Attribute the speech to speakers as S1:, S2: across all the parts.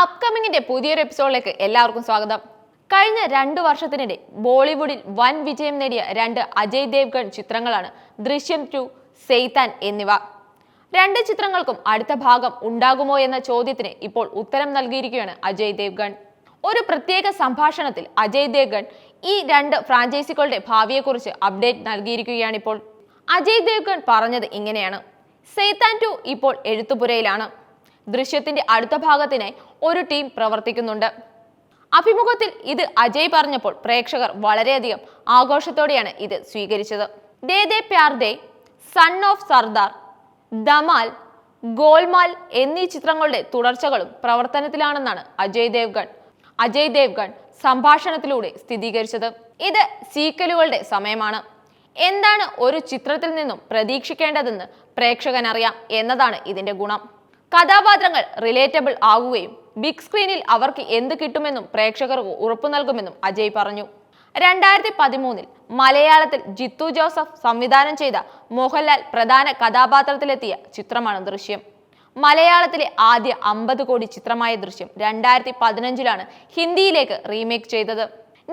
S1: അപ്കമിങ്ങിന്റെ പുതിയൊരു എപ്പിസോഡിലേക്ക് എല്ലാവർക്കും സ്വാഗതം. കഴിഞ്ഞ രണ്ടു വർഷത്തിനിടെ ബോളിവുഡിൽ വൻ വിജയം നേടിയ രണ്ട് അജയ് ദേവ്ഗൺ ചിത്രങ്ങളാണ് ദൃശ്യം ടു സെയ്താൻ എന്നിവ. രണ്ട് ചിത്രങ്ങൾക്കും അടുത്ത ഭാഗം ഉണ്ടാകുമോ എന്ന ചോദ്യത്തിന് ഇപ്പോൾ ഉത്തരം നൽകിയിരിക്കുകയാണ് അജയ് ദേവ്ഗൺ. ഒരു പ്രത്യേക സംഭാഷണത്തിൽ അജയ് ദേവ്ഗൺ ഈ രണ്ട് ഫ്രാഞ്ചൈസികളുടെ ഭാവിയെക്കുറിച്ച് അപ്ഡേറ്റ് നൽകിയിരിക്കുകയാണിപ്പോൾ. അജയ് ദേവ്ഗൺ പറഞ്ഞത് ഇങ്ങനെയാണ്. സെയ്താൻ ടു ഇപ്പോൾ എഴുത്തുപുരയിലാണ്. ദൃശ്യത്തിന്റെ അടുത്ത ഭാഗത്തിനായി ഒരു ടീം പ്രവർത്തിക്കുന്നുണ്ട്. അഭിമുഖത്തിൽ ഇത് അജയ് പറഞ്ഞപ്പോൾ പ്രേക്ഷകർ വളരെയധികം ആഘോഷത്തോടെയാണ് ഇത് സ്വീകരിച്ചത്. ദേ ദേ പ്യാർ ദേ സൺ ഓഫ് സർദാർ ദമാൽ ഗോൽമാൽ എന്നീ ചിത്രങ്ങളുടെ തുടർച്ചകളും പ്രവർത്തനത്തിലാണെന്നാണ് അജയ് ദേവ്ഗൺ അജയ് ദേവ്ഗൺ സംഭാഷണത്തിലൂടെ സ്ഥിരീകരിച്ചത്. ഇത് സീക്വലുകളുടെ സമയമാണ്. എന്താണ് ഒരു ചിത്രത്തിൽ നിന്നും പ്രതീക്ഷിക്കേണ്ടതെന്ന് പ്രേക്ഷകനറിയാം എന്നതാണ് ഇതിന്റെ ഗുണം. കഥാപാത്രങ്ങൾ റിലേറ്റബിൾ ആകുകയും ബിഗ് സ്ക്രീനിൽ അവർക്ക് എന്ത് കിട്ടുമെന്നും പ്രേക്ഷകർക്ക് ഉറപ്പു നൽകുമെന്നും അജയ് പറഞ്ഞു. രണ്ടായിരത്തി പതിമൂന്നിൽ മലയാളത്തിൽ ജിത്തു ജോസഫ് സംവിധാനം ചെയ്ത മോഹൻലാൽ പ്രധാന കഥാപാത്രത്തിലെത്തിയ ചിത്രമാണ് ദൃശ്യം. മലയാളത്തിലെ ആദ്യ അമ്പത് കോടി ചിത്രമായ ദൃശ്യം രണ്ടായിരത്തി പതിനഞ്ചിലാണ് ഹിന്ദിയിലേക്ക് റീമേക്ക് ചെയ്തത്.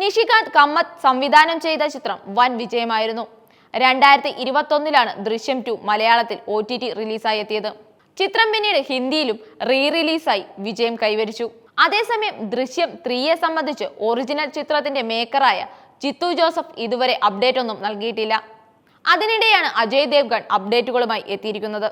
S1: നിഷികാന്ത് കമ്മത്ത് സംവിധാനം ചെയ്ത ചിത്രം വൻ വിജയമായിരുന്നു. രണ്ടായിരത്തി ഇരുപത്തൊന്നിലാണ് ദൃശ്യം ടു മലയാളത്തിൽ ഒ ടി ടി റിലീസായി എത്തിയത്. ചിത്രം പിന്നീട് ഹിന്ദിയിലും റീ റിലീസായി വിജയം കൈവരിച്ചു. അതേസമയം ദൃശ്യം ത്രീയെ സംബന്ധിച്ച് ഒറിജിനൽ ചിത്രത്തിന്റെ മേക്കറായ ചിത്തു ജോസഫ് ഇതുവരെ അപ്ഡേറ്റ് ഒന്നും നൽകിയിട്ടില്ല. അതിനിടെയാണ് അജയ് ദേവ്ഗൺ അപ്ഡേറ്റുകളുമായി എത്തിയിരിക്കുന്നത്.